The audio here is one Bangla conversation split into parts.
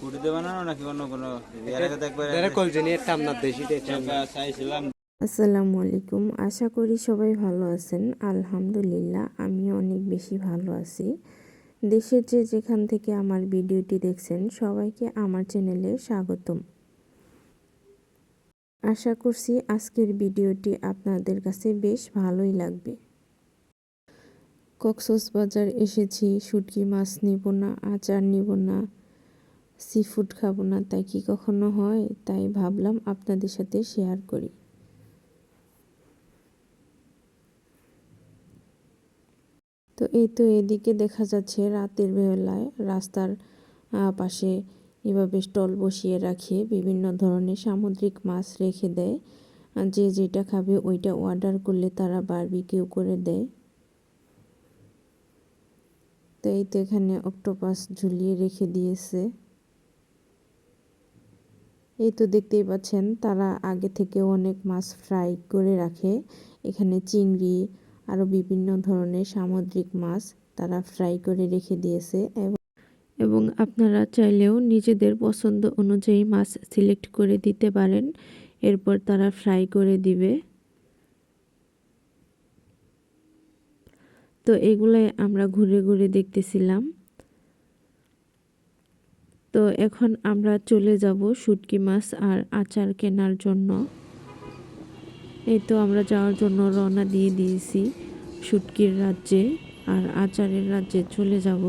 কুটিতে বানানো নাকি অন্য কোনো চাপা চাইছিলাম। আসসালামু আলাইকুম। আশা করি সবাই ভালো আছেন। আলহামদুলিল্লাহ আমি অনেক বেশি ভালো আছি। দেশের যে যেখান থেকে আমার ভিডিওটি দেখছেন সবাইকে আমার চ্যানেলে স্বাগতম। আশা করছি আজকের ভিডিওটি আপনাদের কাছে বেশ ভালোই লাগবে। কক্সবাজার এসেছি শুটকি মাছ নিব না আচার নিব না সি ফুড খাব না, তাই কি কখনো হয়? তাই ভাবলাম আপনাদের সাথে শেয়ার করি। তো এই তো এদিকে দেখা যাচ্ছে রাতের বেলায় রাস্তার পাশে এভাবে স্টল বসিয়ে রাখে, বিভিন্ন ধরনের সামুদ্রিক মাছ রেখে দেয়। যে যেটা খাবে ওইটা অর্ডার করলে তারা বারবিকিউ করে দেয়। তো এই তো এখানে অক্টোপাস ঝুলিয়ে রেখে দিয়েছে। এই তো দেখতেই পাচ্ছেন, তারা আগে থেকে অনেক মাছ ফ্রাই করে রাখে। এখানে চিংড়ি আরও বিভিন্ন ধরনের সামুদ্রিক মাছ তারা ফ্রাই করে রেখে দিয়েছে এবং আপনারা চাইলেও নিজেদের পছন্দ অনুযায়ী মাছ সিলেক্ট করে দিতে পারেন। এরপর তারা ফ্রাই করে দিবে। তো এগুলাই আমরা ঘুরে ঘুরে দেখতেছিলাম। তো এখন আমরা চলে যাব শুটকি মাছ আর আচার কেনার জন্য। এই তো আমরা যাওয়ার জন্য রওনা দিয়ে দিয়েছি শুটকির রাজ্যে আর আচারের রাজ্যে চলে যাব।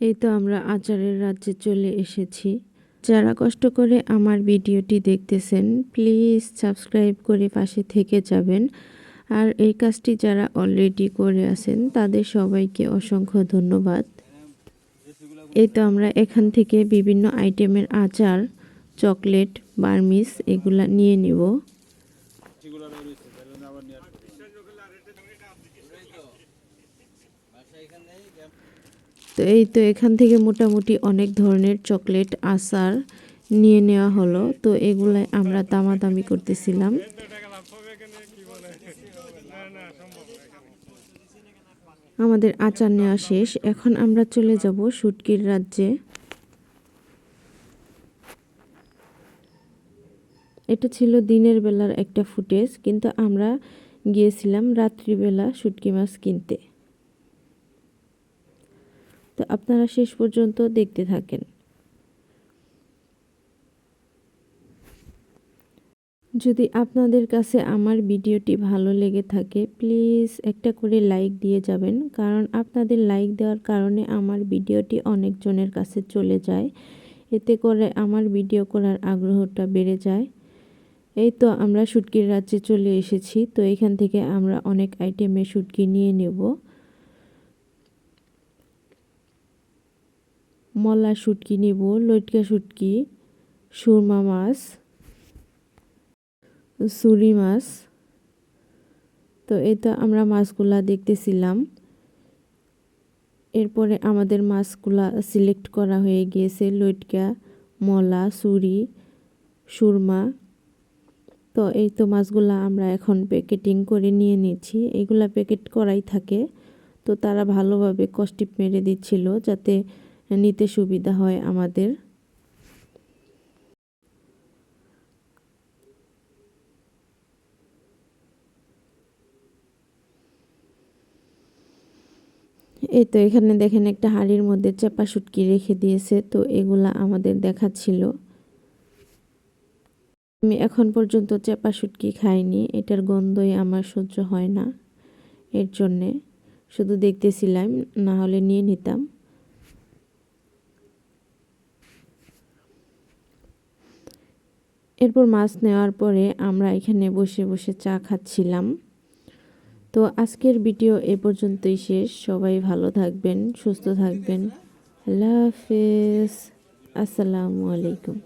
এই তো আমরা আচারের রাজ্যে চলে এসেছি। যারা কষ্ট করে আমার ভিডিওটি দেখতেছেন প্লিজ সাবস্ক্রাইব করে পাশে থেকে যাবেন। আর এই কাজটি যারা অলরেডি করে আছেন, তাদের সবাইকে অসংখ্য ধন্যবাদ। এই তো আমরা এখান থেকে বিভিন্ন আইটেমের আচার, চকলেট, বার্মিস এগুলা নিয়ে নিব। তো এই তো এখান থেকে মোটামুটি অনেক ধরনের চকলেট আচার নিয়ে নেওয়া হলো। তো এগুলাই আমরা দামাদামি করতেছিলাম। আমাদের আচার নেওয়া শেষ। এখন আমরা চলে যাব শুটকির রাজ্যে। এটা ছিল দিনের বেলার একটা ফুটেজ, কিন্তু আমরা গিয়েছিলাম রাত্রিবেলা শুটকি মাছ কিনতে। তো আপনারা শেষ পর্যন্ত দেখতে থাকেন। যদি আপনাদের কাছে আমার ভিডিওটি ভালো লেগে থাকে, প্লিজ একটা করে লাইক দিয়ে যাবেন। কারণ আপনাদের লাইক দেওয়ার কারণে আমার ভিডিওটি অনেকজনের কাছে চলে যায়। এতে করে আমার ভিডিও করার আগ্রহটা বেড়ে যায়। এই তো আমরা শুটকির রাজ্যে চলে এসেছি। তো এখান থেকে আমরা অনেক আইটেমের শুটকি নিয়ে নেব। মলা শুটকি নিব, লটকা শুটকি, সুরমা মাছ সুরি মাছ। তো এই তো আমরা মাছগুলা দেখতেছিলাম। এরপরে আমাদের মাছগুলা সিলেক্ট করা হয়ে গিয়েছে লটকা মলা, সুরি, সুরমা। তো এই তো মাছগুলা আমরা এখন প্যাকেটিং করে নিয়ে নিচ্ছি। এগুলা প্যাকেট করাই থাকে। তো তারা ভালোভাবে কষ্টিপ মেরে দিচ্ছিল যাতে নিতে সুবিধা হয় আমাদের। এই তো এখানে দেখেন একটা হাঁড়ির মধ্যে চাপা শুটকি রেখে দিয়েছে, তো এগুলা আমাদের দেখাচ্ছিল। আমি এখন পর্যন্ত চাপা শুটকি খাইনি, এটার গন্ধই আমার সহ্য হয় না এর জন্যে। শুধু দেখতেছিলাম, না হলে নিয়ে নিতাম। এরপর মাছ নেওয়ার পরে আমরা এখানে বসে বসে চা খাচ্ছিলাম। তো আজকের ভিডিও এ পর্যন্তই শেষ। সবাই ভালো থাকবেন, সুস্থ থাকবেন। আল্লাহ হাফেজ। আসসালামু আলাইকুম।